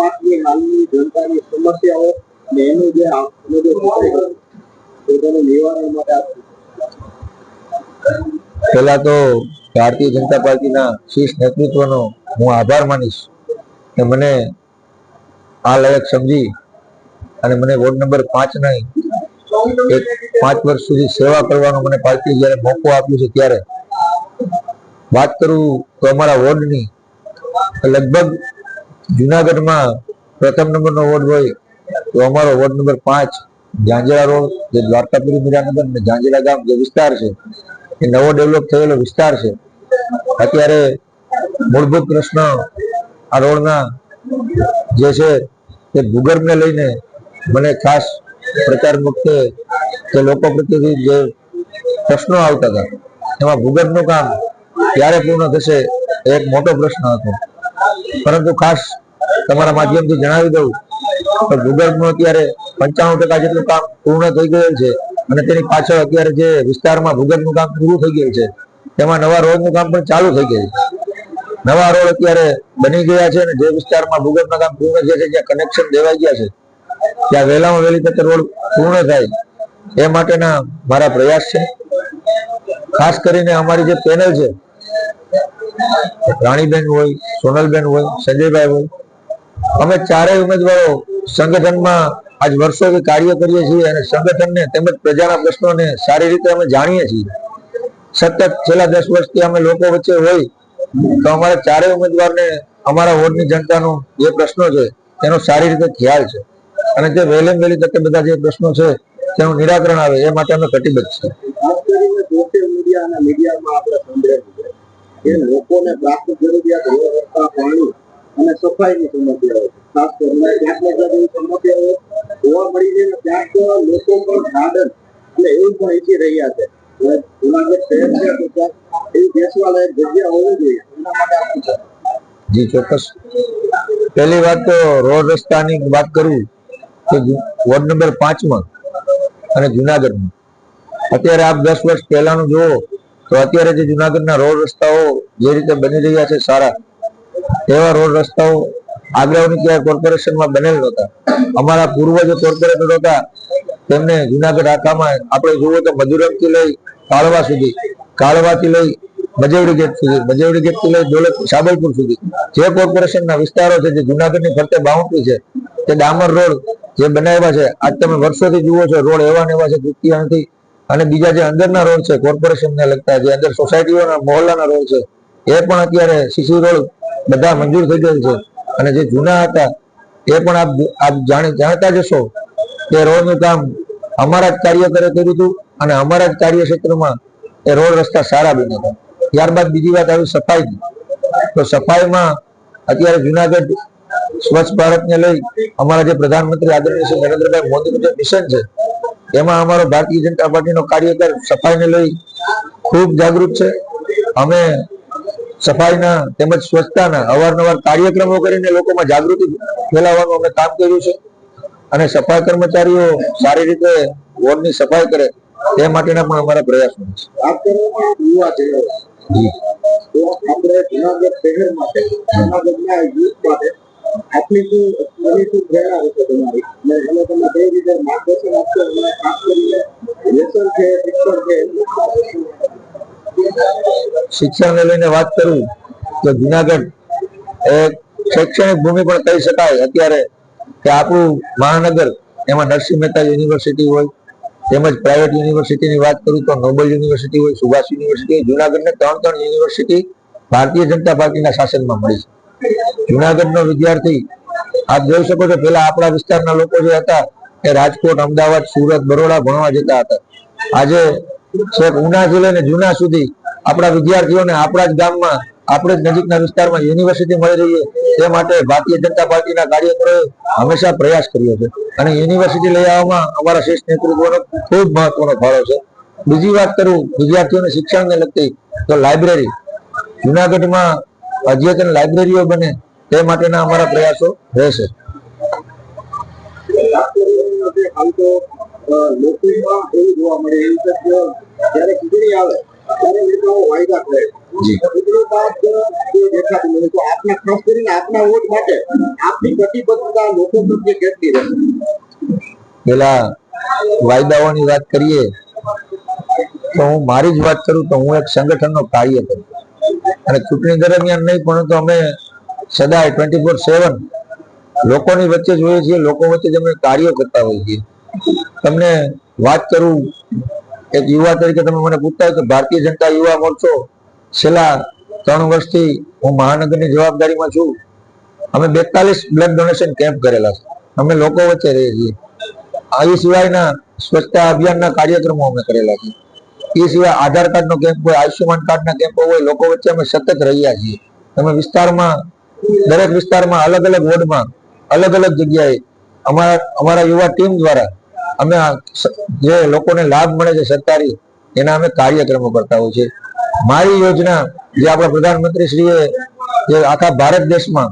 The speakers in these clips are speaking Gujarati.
પાંચની હાલની જનતાની સમસ્યાઓ અને એનું જે તેનું નિવારણ માટે પહેલા તો ભારતીય જનતા પાર્ટીના શીર્ષ નેતૃત્વનો હું આભાર માનીશ કે મને આ લાયક સમજી અને મને વોર્ડ નંબર પાંચ એક પાંચ વર્ષ સુધી સેવા કરવાનો મને પાર્ટીએ જ્યારે મોકો આપ્યો છે ત્યારે. વાત કરું તો અમારા વોર્ડની લગભગ જુનાગઢમાં પ્રથમ નંબરનો વોર્ડ હોય તો અમારો વોર્ડ નંબર પાંચ ઝાંઝરા રોડ, જે દ્વારકાપુરી મીરાનગર અને ઝાંઝરા ગામ જે વિસ્તાર છે, એ નવો ડેવલપ થયેલો વિસ્તાર છે. અત્યારે મૂળભૂત પ્રશ્ન આ રોડના જે છે તે ભૂગર્ભને લઈને મને ખાસ પ્રચાર મુક્તે જે લોકો પ્રત્યેથી જે પ્રશ્નો આવતા હતા, એમાં ભૂગર્ભનું કામ ક્યારે પૂર્ણ થશે એક મોટો પ્રશ્ન હતો. પરંતુ ખાસ તમારા માધ્યમથી જણાવી દઉં તો ભૂગર્ભનું અત્યારે પંચાણું ટકા જેટલું કામ પૂર્ણ થઈ ગયેલ છે અને તેની પાછળ અત્યારે જે વિસ્તારમાં ભૂગર્ભનું કામ પૂરું થઈ ગયું છે, તેમાં નવા રોડનું કામ પણ ચાલુ થઈ ગયું નવા રોડ અત્યારે બની ગયા છે અને જે વિસ્તારમાં ભૂગર્ભના કામ પૂર્ણ છે, જ્યાં કનેક્શન દેવાઈ ગયા છે, ત્યાં વહેલામાં વહેલી તકે રોડ પૂર્ણ થાય, એ માટેના મારા પ્રયાસ છે. ખાસ કરીને અમારી જે પેનલ છે રાણીબેન હોય, સોનલબેન હોય, સંજયભાઈ હોય. અમે ચારેય ઉમેદવારો સંગઠનમાં આજ વર્ષોથી કાર્ય કરીએ છીએ અને સંગઠનને તેમજ પ્રજાના પ્રશ્નોને સારી રીતે અમે જાણીએ છીએ. સતત છેલ્લા દસ વર્ષથી અમે લોકો વચ્ચે હોય તો અમારા ચારેય ઉમેદવારને અમારા વોર્ડની જનતાનો જે પ્રશ્નો છે તેનો સારી રીતે ખ્યાલ છે. અને જે વહેલી વહેલી તકે બધા જે પ્રશ્નો છે તેનું નિરાકરણ આવે એ માટે અમે કટિબદ્ધ છે. કે લોકોને પ્રાથમિક જરૂરિયાત વ્યવસ્થા પાણી અને સફાઈની સમસ્યાઓ ખાસ કરીને ક્યાંક ને સમસ્યાઓ જોવા મળી છે ક્યાંક લોકો પણ ગાર્ડન અને એવું પણ ઈચ્છી રહ્યા છે. એટલે જુનાગઢ શહેર તો જગ્યા હોવી જોઈએ. એના માટે? જી, ચોક્કસ. પહેલી વાત તો રોડ રસ્તાની વાત કરું તો વોર્ડ નંબર પાંચમાં અને જુનાગઢમાં. અત્યારે આપ દસ વર્ષ પહેલાનું જુઓ તો અત્યારે જે જુનાગઢના રોડ રસ્તાઓ જે રીતે બની રહ્યા છે સારા, એવા રોડ રસ્તાઓ આગળની ક્યાંય કોર્પોરેશનમાં બનેલ નહોતા. અમારા પૂર્વજો કોર્પોરેટર હતા, તેમને જુનાગઢ આખામાં આપણે જુઓ તો મધુરમથી લઈ કાળવા સુધી, કાળવાથી લઈ મજેવડી ગેટ સુધી, મજેવડી ગેટથી લઈ દોલત સાબલપુર સુધી, જે કોર્પોરેશનના વિસ્તારો છે, જે જુનાગઢની ફરતે બાઉન્ડ્રી છે, તે ડામર રોડ જે બનાવ્યા છે, આજ તમે વર્ષોથી જુઓ છો, રોડ એવા ને એવા છે તૃતીયાથી અને બીજા જે અંદરના રોડ છે, કોર્પોરેશનને લગતા જે અંદર સોસાયટીઓના, મહોલ્લાના રોડ છે, એ પણ અત્યારે સીસી રોડ બધા મંજૂર થઈ ગયેલ છે. અને જે જૂના હતા, એ પણ આપ આપ જાણી, જાણતા જશો કે રોડનું કામ અમારા જ કાર્યકરે કર્યું હતું અને અમારા જ કાર્યક્ષેત્રમાં એ રોડ રસ્તા સારા બન્યા હતા. ત્યારબાદ બીજી વાત આવી સફાઈની. તો સફાઈમાં અત્યારે જુનાગઢ સ્વચ્છ ભારતને લઈ અમારા જે પ્રધાનમંત્રી આદરણીય શ્રી નરેન્દ્રભાઈ મોદીનું જે મિશન છે એમાં અમારો ભારતીય જનતા પાર્ટીનો કાર્યકર સફાઈને લઈ ખૂબ જાગૃત છે. અમે સફાઈના તેમજ સ્વચ્છતાના અવારનવાર કાર્યક્રમો કરીને લોકોમાં જાગૃતિ ફેલાવવાનું અમે કામ કર્યું છે. અને સફાઈ કર્મચારીઓ સારી રીતે વોર્ડની સફાઈ કરે તે માટેના પણ અમારા પ્રયાસો છે. આપણે માટે આટલી શું મને શું પ્રેરણા હશે તમારી. અને તમે તમે બે રીતે માર્ગદર્શન આપશો અને ખાસ કરીને લેસન છે, શિક્ષણ છે. શિક્ષણને લઈને વાત કરું તો જુનાગઢ એ શૈક્ષણિક ભૂમિ પણ કહી શકાય. અત્યારે કે આપણું મહાનગર, એમાં નરસિંહ મહેતા યુનિવર્સિટી હોય, તેમજ પ્રાઇવેટ યુનિવર્સિટીની વાત કરું તો નોબલ યુનિવર્સિટી હોય, સુભાષ યુનિવર્સિટી હોય જુનાગઢને ત્રણ ત્રણ યુનિવર્સિટી ભારતીય જનતા પાર્ટીના શાસનમાં મળી છે. જુનાગઢનો વિદ્યાર્થી, આપ જોઈ શકો છો, પેલા આપણા વિસ્તારના લોકો જે હતા, એ રાજકોટ, અમદાવાદ, સુરત, બરોડા ભણવા જતા હતા. આજે ઉનાથી લઈને જુના સુધી આપણા વિદ્યાર્થીઓને આપણા જ ગામમાં, આપણે જ નજીકના વિસ્તારમાં યુનિવર્સિટી મળી રહીએ તે માટે ભારતીય જનતા પાર્ટીના કાર્યકરોએ હંમેશા પ્રયાસ કર્યો છે. અને યુનિવર્સિટી લઈ આવવામાં અમારા શ્રેષ્ઠ નેતૃત્વનો ખૂબ મહત્વનો ફાળો છે. બીજી વાત કરું, વિદ્યાર્થીઓને શિક્ષણને લગતી, તો લાઇબ્રેરી. જુનાગઢમાં અદ્યતન લાઇબ્રેરીઓ બને તે માટેના અમારા પ્રયાસો રહેશે. હાલ જોવા મળે આવે ત્યારે વાયદા આપના આપના કટિબદ્ધતા લોકો પ્રત્યે રહેશે પેલા વાયદાઓની વાત કરીએ, તો હું મારી જ વાત કરું તો હું એક સંગઠનનો કાર્ય કરું. અને ચૂંટણી દરમિયાન નહીં, પરંતુ અમે સદાય ટ્વેન્ટી ફોર સેવન લોકોની વચ્ચે જોઈએ છીએ, લોકો વચ્ચે અમે કાર્યો કરતા હોઈએ છીએ. તમને વાત કરું, એક યુવા તરીકે તમે મને પૂછતા હોય કે ભારતીય જનતા યુવા મોરચો, છેલ્લા ત્રણ વર્ષથી હું મહાનગરની જવાબદારીમાં છું. અમે બેતાલીસ બ્લડ ડોનેશન કેમ્પ કરેલા છે. અમે લોકો વચ્ચે રહીએ છીએ. આ સિવાયના સ્વચ્છતા અભિયાનના કાર્યક્રમો અમે કરેલા છે. એ સિવાય આધાર કાર્ડનો કેમ્પ હોય, આયુષ્યમાન કાર્ડના કેમ્પો હોય, લોકો વચ્ચે અમે સતત રહ્યા છીએ. તમે વિસ્તારમાં દરેક વિસ્તારમાં અલગ અલગ વોર્ડમાં, અલગ અલગ જગ્યાએ અમારા અમારા યુવા ટીમ દ્વારા અમે જે લોકોને લાભ મળે છે સરકારી, એના અમે કાર્યક્રમો કરતા હોય છે મારી યોજના જે આપણા પ્રધાનમંત્રી શ્રીએ જે આખા ભારત દેશમાં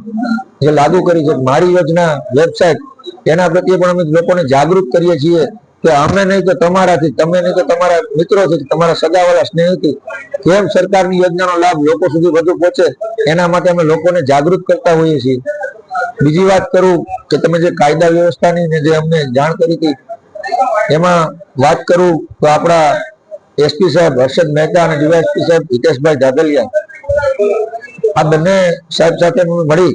જે લાગુ કરી છે, મારી યોજના વેબસાઇટ, એના પ્રત્યે પણ અમે લોકોને જાગૃત કરીએ છીએ. કે અમે નહીં તો તમારાથી, તમે નહીં તો તમારા મિત્રોથી, તમારા સગાવાળા સ્નેહીથી, કેમ સરકારની યોજનાનો લાભ લોકો સુધી વધુ પહોંચે? એના માટે અમે લોકોને જાગૃત કરતા હોઈએ છીએ. બીજી વાત કરું કે તમે જે કાયદા વ્યવસ્થાની જે અમને જાણ કરી હતી, એમાં વાત કરું તો આપણા એસપી સાહેબ હર્ષદ મહેતા અને ડીવાયએસપી સાહેબ હિતેશભાઈ ધાદલિયા આ બંને સાહેબ સાથે મળી.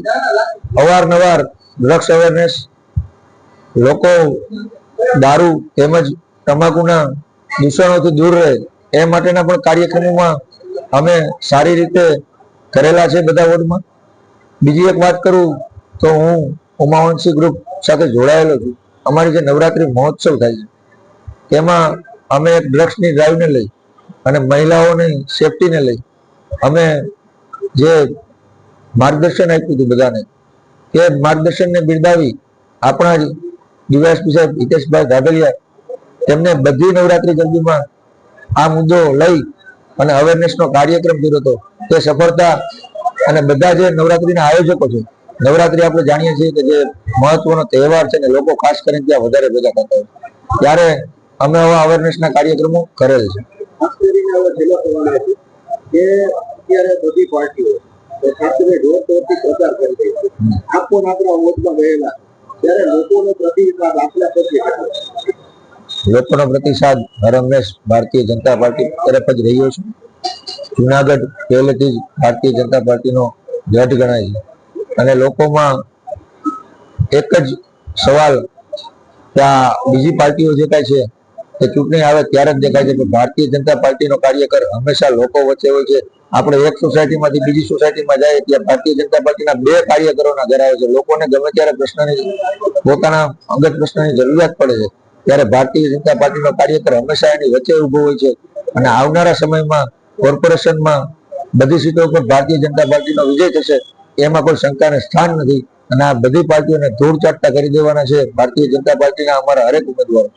અવારનવાર ડ્રગ્સ અવેરનેસ લોકો દારૂ તેમજ તમાકુના દૂષણોથી દૂર રહે એ માટેના પણ કાર્યક્રમોમાં અમે સારી રીતે કરેલા છે બધા વોર્ડમાં. બીજી એક વાત કરું તો હું ઉમાવંશી ગ્રુપ સાથે જોડાયેલો છું. અમારી જે નવરાત્રી મહોત્સવ થાય છે, તેમાં અમે એક ડ્રગ્સની ડ્રાઈવને લઈ અને મહિલાઓની સેફટીને લઈ અમે જે માર્ગદર્શન આપ્યું હતું બધાને તે માર્ગદર્શનને બિરદાવી આપણા ડીવાયએસપી સાહેબ હિતેશભાઈ ધાગલિયા તેમને બધી નવરાત્રી ગરબીમાં આ મુદ્દો લઈ અને અવેરનેસનો કાર્યક્રમ કર્યો હતો. તે સફળતા અને બધા જે નવરાત્રીના આયોજકો છે નવરાત્રી આપણે જાણીએ છીએ કે જે મહત્વનો તહેવાર છે ને લોકો ખાસ કરીને ત્યાં વધારે ભેગા થતા હોય ત્યારે અમે આવા અવેરનેસના કાર્યક્રમો કરેલ છે. કે અત્યારે બધી પાર્ટીઓ ખાસ કરીને જોર પ્રચાર કરી રહી છે આપ આપણા વોટમાં ગયેલા લોકોનો પ્રતિસાદ હર હંમેશ ભારતીય જનતા પાર્ટી તરફ જ રહ્યો છે. જુનાગઢ પહેલેથી જ ભારતીય જનતા પાર્ટીનો ગઢ ગણાય છે. અને લોકોમાં એક જ સવાલ ત્યાં બીજી પાર્ટીઓ જે કાંઈ છે તે ચૂંટણી આવે ત્યારે જ દેખાય છે કે ભારતીય જનતા પાર્ટીનો કાર્યકર હંમેશા લોકો વચ્ચે હોય છે. આપણે એક સોસાયટીમાંથી બીજી સોસાયટીમાં જાય ત્યાં ભારતીય જનતા પાર્ટીના બે કાર્યકરોના ઘર આવે છે. લોકોને ગમે ત્યારે પ્રશ્નની પોતાના અંગત પ્રશ્નની જરૂરિયાત પડે છે. ત્યારે ભારતીય જનતા પાર્ટીનો કાર્યકર હંમેશા એની વચ્ચે ઊભો હોય છે અને આવનારા સમયમાં કોર્પોરેશનમાં બધી સીટો ઉપર ભારતીય જનતા પાર્ટીનો વિજય થશે, એમાં કોઈ શંકાને સ્થાન નથી. અને આ બધી પાર્ટીઓને ધૂળ ચાટતા કરી દેવાના છે. ભારતીય જનતા પાર્ટીના અમારા હરેક ઉમેદવારો.